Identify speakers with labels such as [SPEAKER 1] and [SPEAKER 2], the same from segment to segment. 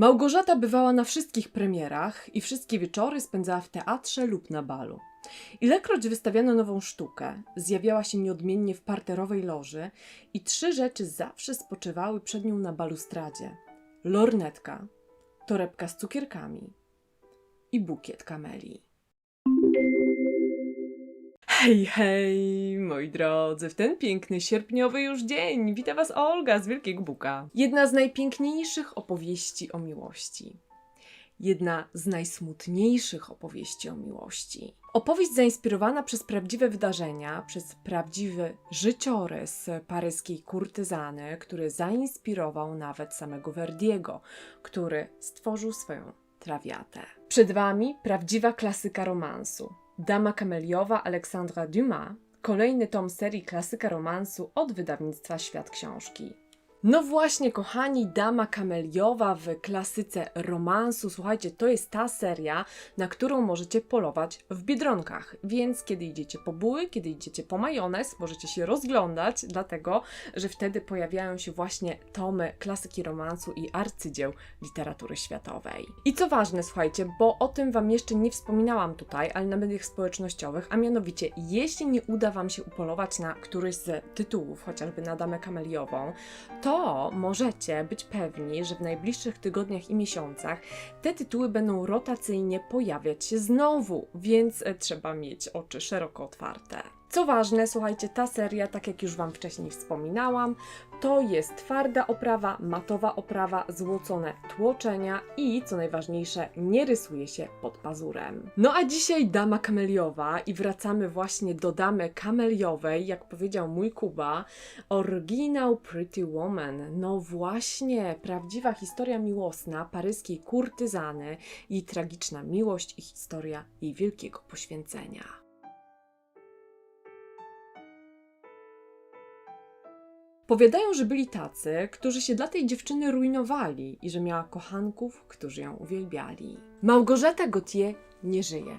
[SPEAKER 1] Małgorzata bywała na wszystkich premierach i wszystkie wieczory spędzała w teatrze lub na balu. Ilekroć wystawiano nową sztukę, zjawiała się nieodmiennie w parterowej loży i trzy rzeczy zawsze spoczywały przed nią na balustradzie. Lornetka, torebka z cukierkami i bukiet kameli. Hej, hej, moi drodzy, w ten piękny sierpniowy już dzień wita Was Olga z Wielkiego Buka. Jedna z najpiękniejszych opowieści o miłości. Jedna z najsmutniejszych opowieści o miłości. Opowieść zainspirowana przez prawdziwe wydarzenia, przez prawdziwy życiorys paryskiej kurtyzany, który zainspirował nawet samego Verdiego, który stworzył swoją trawiatę. Przed Wami prawdziwa klasyka romansu. Dama kameliowa Aleksandra Dumas, kolejny tom serii klasyka romansu od wydawnictwa Świat Książki. No właśnie, kochani, Dama Kameliowa w klasyce romansu. Słuchajcie, to jest ta seria, na którą możecie polować w biedronkach. Więc kiedy idziecie po buły, kiedy idziecie po majonez, możecie się rozglądać, dlatego że wtedy pojawiają się właśnie tomy klasyki romansu i arcydzieł literatury światowej. I co ważne, słuchajcie, bo o tym Wam jeszcze nie wspominałam tutaj, ale na mediach społecznościowych, a mianowicie, jeśli nie uda Wam się upolować na któryś z tytułów, chociażby na Damę Kameliową, to możecie być pewni, że w najbliższych tygodniach i miesiącach te tytuły będą rotacyjnie pojawiać się znowu, więc e, trzeba mieć oczy szeroko otwarte. Co ważne, słuchajcie, ta seria, tak jak już Wam wcześniej wspominałam, to jest twarda oprawa, matowa oprawa, złocone tłoczenia i, co najważniejsze, nie rysuje się pod pazurem. No a dzisiaj dama kameliowa i wracamy właśnie do damy kameliowej, jak powiedział mój Kuba, oryginał Pretty Woman. No właśnie, prawdziwa historia miłosna paryskiej kurtyzany, jej tragiczna miłość i historia jej wielkiego poświęcenia. Powiadają, że byli tacy, którzy się dla tej dziewczyny rujnowali i że miała kochanków, którzy ją uwielbiali. Małgorzata Gautier nie żyje.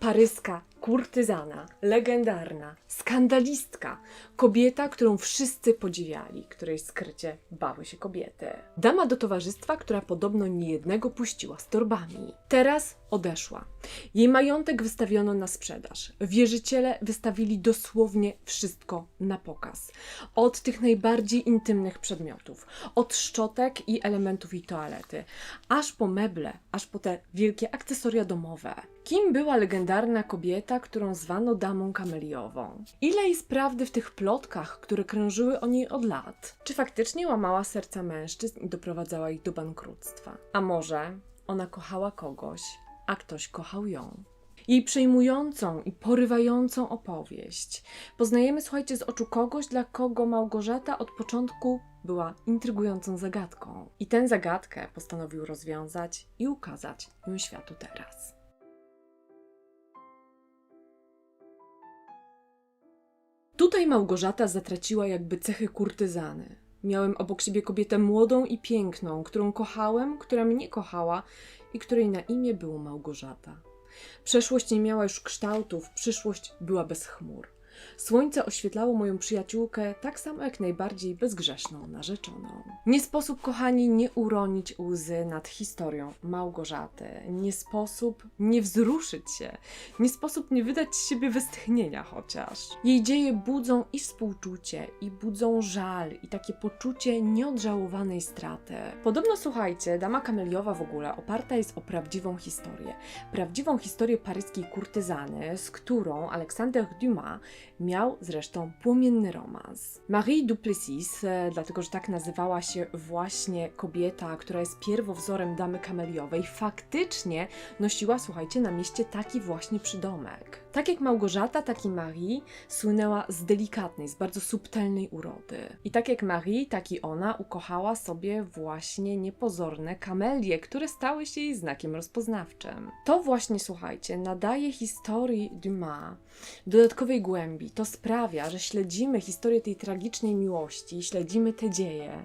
[SPEAKER 1] Paryska kurtyzana, legendarna, skandalistka, kobieta, którą wszyscy podziwiali, której skrycie bały się kobiety. Dama do towarzystwa, która podobno niejednego puściła z torbami. Teraz odeszła. Jej majątek wystawiono na sprzedaż. Wierzyciele wystawili dosłownie wszystko na pokaz. Od tych najbardziej intymnych przedmiotów, od szczotek i elementów jej toalety, aż po meble, aż po te wielkie akcesoria domowe. Kim była legendarna kobieta, którą zwano damą kameliową? Ile jest prawdy w tych plotkach, które krążyły o niej od lat? Czy faktycznie łamała serca mężczyzn i doprowadzała ich do bankructwa? A może ona kochała kogoś, a ktoś kochał ją? Jej przejmującą i porywającą opowieść poznajemy, słuchajcie, z oczu kogoś, dla kogo Małgorzata od początku była intrygującą zagadką. I tę zagadkę postanowił rozwiązać i ukazać ją światu teraz. Tutaj Małgorzata zatraciła jakby cechy kurtyzany. Miałem obok siebie kobietę młodą i piękną, którą kochałem, która mnie kochała i której na imię było Małgorzata. Przeszłość nie miała już kształtów, przyszłość była bez chmur. Słońce oświetlało moją przyjaciółkę tak samo jak najbardziej bezgrzeszną narzeczoną. Nie sposób, kochani, nie uronić łzy nad historią Małgorzaty. Nie sposób nie wzruszyć się. Nie sposób nie wydać z siebie westchnienia chociaż. Jej dzieje budzą i współczucie, i budzą żal, i takie poczucie nieodżałowanej straty. Podobno, słuchajcie, Dama Kameliowa w ogóle oparta jest o prawdziwą historię. Prawdziwą historię paryskiej kurtyzany, z którą Aleksander Dumas miał zresztą płomienny romans. Marie Duplessis, e, dlatego że tak nazywała się właśnie kobieta, która jest pierwowzorem Damy Kameliowej, faktycznie nosiła, słuchajcie, na mieście taki właśnie przydomek. Tak jak Małgorzata, tak i Marie słynęła z delikatnej, z bardzo subtelnej urody. I tak jak Marie, tak i ona ukochała sobie właśnie niepozorne kamelie, które stały się jej znakiem rozpoznawczym. To właśnie, słuchajcie, nadaje historii Dumas dodatkowej głębi. To sprawia, że śledzimy historię tej tragicznej miłości, śledzimy te dzieje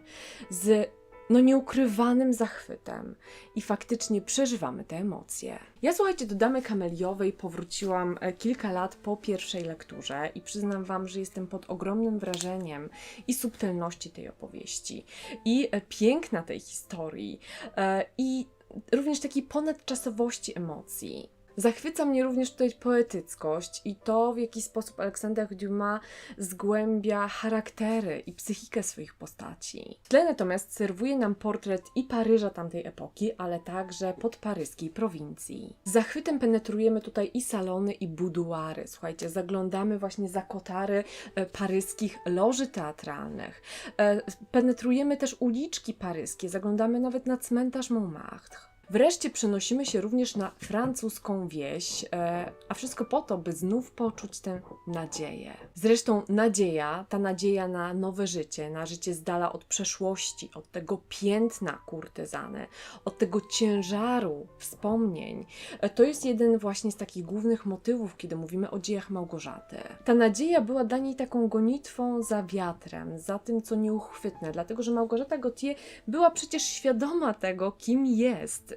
[SPEAKER 1] z no nieukrywanym zachwytem i faktycznie przeżywamy te emocje. Ja słuchajcie, do Damy Kameliowej powróciłam e, kilka lat po pierwszej lekturze i przyznam Wam, że jestem pod ogromnym wrażeniem i subtelności tej opowieści, i e, piękna tej historii, e, i również takiej ponadczasowości emocji. Zachwyca mnie również tutaj poetyckość i to, w jaki sposób Aleksander Dumas zgłębia charaktery i psychikę swoich postaci. W tle natomiast serwuje nam portret i Paryża tamtej epoki, ale także podparyskiej prowincji. Z zachwytem penetrujemy tutaj i salony, i buduary. Słuchajcie, zaglądamy właśnie za kotary e, paryskich loży teatralnych. E, penetrujemy też uliczki paryskie, zaglądamy nawet na cmentarz Montmartre. Wreszcie przenosimy się również na francuską wieś, e, a wszystko po to, by znów poczuć tę nadzieję. Zresztą nadzieja, ta nadzieja na nowe życie, na życie z dala od przeszłości, od tego piętna kurtyzany, od tego ciężaru wspomnień, e, to jest jeden właśnie z takich głównych motywów, kiedy mówimy o dziejach Małgorzaty. Ta nadzieja była dla niej taką gonitwą za wiatrem, za tym, co nieuchwytne, dlatego że Małgorzata Gautier była przecież świadoma tego, kim jest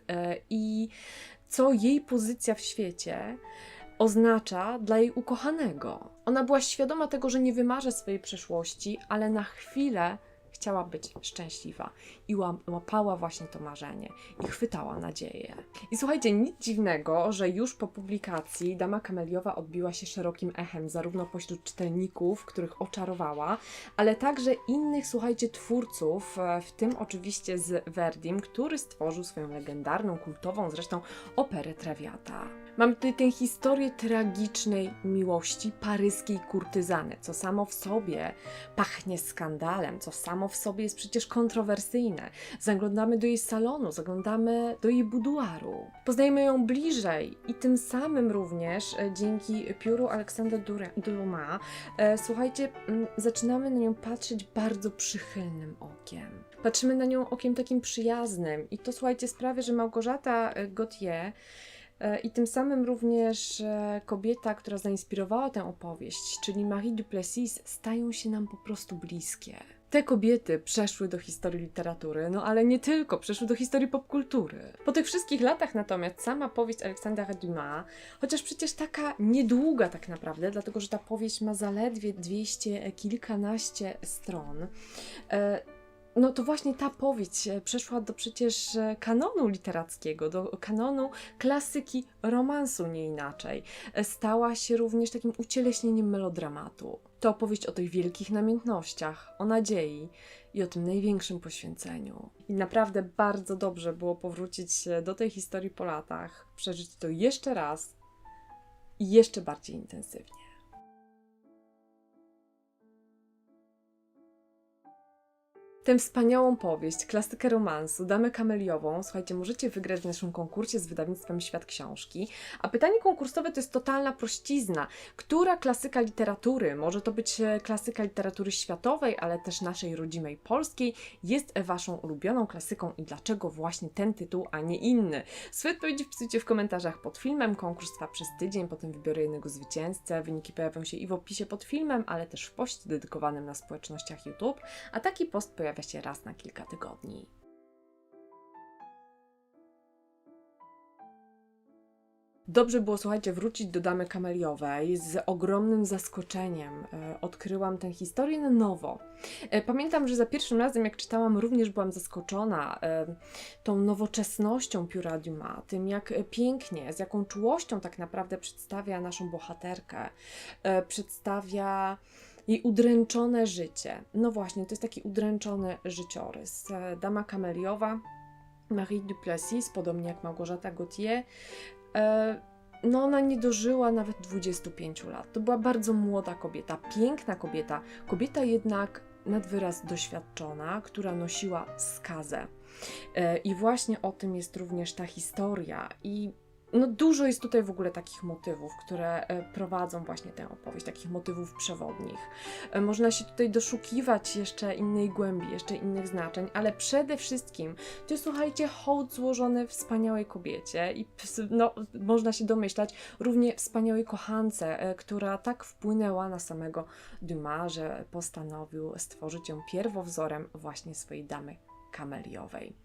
[SPEAKER 1] i co jej pozycja w świecie oznacza dla jej ukochanego. Ona była świadoma tego, że nie wymarzy swojej przeszłości, ale na chwilę chciała być szczęśliwa i ła- łapała właśnie to marzenie i chwytała nadzieję. I słuchajcie, nic dziwnego, że już po publikacji Dama Kameliowa odbiła się szerokim echem, zarówno pośród czytelników, których oczarowała, ale także innych, słuchajcie, twórców, e, w tym oczywiście z Verdim, który stworzył swoją legendarną, kultową zresztą operę Traviata. Mamy tutaj tę historię tragicznej miłości paryskiej kurtyzany, co samo w sobie pachnie skandalem, co samo w sobie jest przecież kontrowersyjne. Zaglądamy do jej salonu, zaglądamy do jej buduaru. Poznajemy ją bliżej i tym samym również e, dzięki pióru Aleksandra Dumas, e, słuchajcie, zaczynamy na nią patrzeć bardzo przychylnym okiem. Patrzymy na nią okiem takim przyjaznym i to słuchajcie sprawia, że Małgorzata e, Gautier I tym samym również e, kobieta, która zainspirowała tę opowieść, czyli Marie Duplessis, stają się nam po prostu bliskie. Te kobiety przeszły do historii literatury, no ale nie tylko, przeszły do historii popkultury. Po tych wszystkich latach natomiast sama powieść Aleksandra Dumas, chociaż przecież taka niedługa tak naprawdę, dlatego że ta powieść ma zaledwie 200 kilkanaście stron, e, no to właśnie ta powieść e, przeszła do przecież e, kanonu literackiego, do kanonu klasyki romansu nie inaczej. E, Stała się również takim ucieleśnieniem melodramatu. To opowieść o tych wielkich namiętnościach, o nadziei i o tym największym poświęceniu. I naprawdę bardzo dobrze było powrócić do tej historii po latach, przeżyć to jeszcze raz i jeszcze bardziej intensywnie. Tę wspaniałą powieść, klasykę romansu, Damę Kameliową, słuchajcie, możecie wygrać w naszym konkursie z wydawnictwem Świat Książki. A pytanie konkursowe to jest totalna prościzna. Która klasyka literatury, może to być e, klasyka literatury światowej, ale też naszej rodzimej polskiej, jest Waszą ulubioną klasyką i dlaczego właśnie ten tytuł, a nie inny? Swoje odpowiedzi wpisujcie w komentarzach pod filmem. Konkurs trwa przez tydzień, potem wybiorę jednego zwycięzcę. Wyniki pojawią się i w opisie pod filmem, ale też w poście dedykowanym na społecznościach YouTube, a taki post pojawia się raz na kilka tygodni. Dobrze było, słuchajcie, wrócić do Damy Kameliowej. Z ogromnym zaskoczeniem e, odkryłam tę historię na nowo. E, pamiętam, że za pierwszym razem, jak czytałam, również byłam zaskoczona e, tą nowoczesnością pióra Dumas, tym jak pięknie, z jaką czułością tak naprawdę przedstawia naszą bohaterkę. Przedstawia jej udręczone życie. No właśnie, to jest taki udręczony życiorys. E, Dama Kameliowa, Marie Duplessis, podobnie jak Małgorzata Gautier, e, no ona nie dożyła nawet 25 lat. To była bardzo młoda kobieta, piękna kobieta, kobieta jednak nad wyraz doświadczona, która nosiła skazę. E, I właśnie o tym jest również ta historia. I no dużo jest tutaj w ogóle takich motywów, które e, prowadzą właśnie tę opowieść, takich motywów przewodnich. E, Można się tutaj doszukiwać jeszcze innej głębi, jeszcze innych znaczeń, ale przede wszystkim to słuchajcie, hołd złożony wspaniałej kobiecie i no, można się domyślać, równie wspaniałej kochance, e, która tak wpłynęła na samego Dumas, że postanowił stworzyć ją pierwowzorem właśnie swojej damy Kameliowej.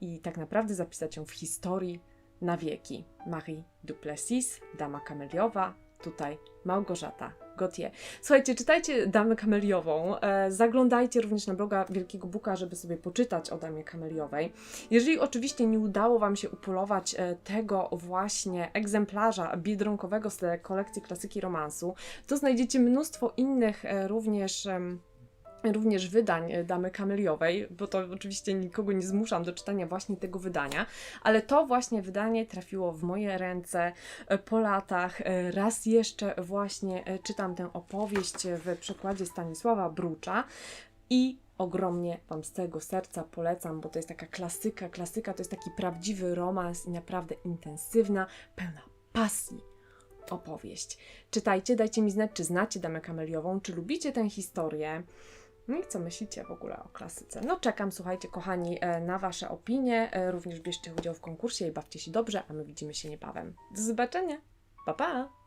[SPEAKER 1] I tak naprawdę zapisać ją w historii na wieki. Marie Duplessis, Dama Kameliowa, tutaj Małgorzata Gautier. Słuchajcie, czytajcie Damę Kameliową, e, zaglądajcie również na bloga Wielkiego Buka, żeby sobie poczytać o Damie Kameliowej. Jeżeli oczywiście nie udało Wam się upolować e, tego właśnie egzemplarza biedronkowego z kolekcji klasyki romansu, to znajdziecie mnóstwo innych e, również... Również wydań e, Damy Kameliowej, bo to oczywiście nikogo nie zmuszam do czytania właśnie tego wydania, ale to właśnie wydanie trafiło w moje ręce e, po latach. E, Raz jeszcze właśnie czytam tę opowieść w przekładzie Stanisława Brucza i ogromnie Wam z całego serca polecam, bo to jest taka klasyka. Klasyka to jest taki prawdziwy romans i naprawdę intensywna, pełna pasji opowieść. Czytajcie, dajcie mi znać, czy znacie Damę Kameliową, czy lubicie tę historię. No i co myślicie w ogóle o klasyce? No czekam, słuchajcie, kochani, e, na Wasze opinie. E, Również bierzcie udział w konkursie i bawcie się dobrze, a my widzimy się niebawem. Do zobaczenia. Pa, pa!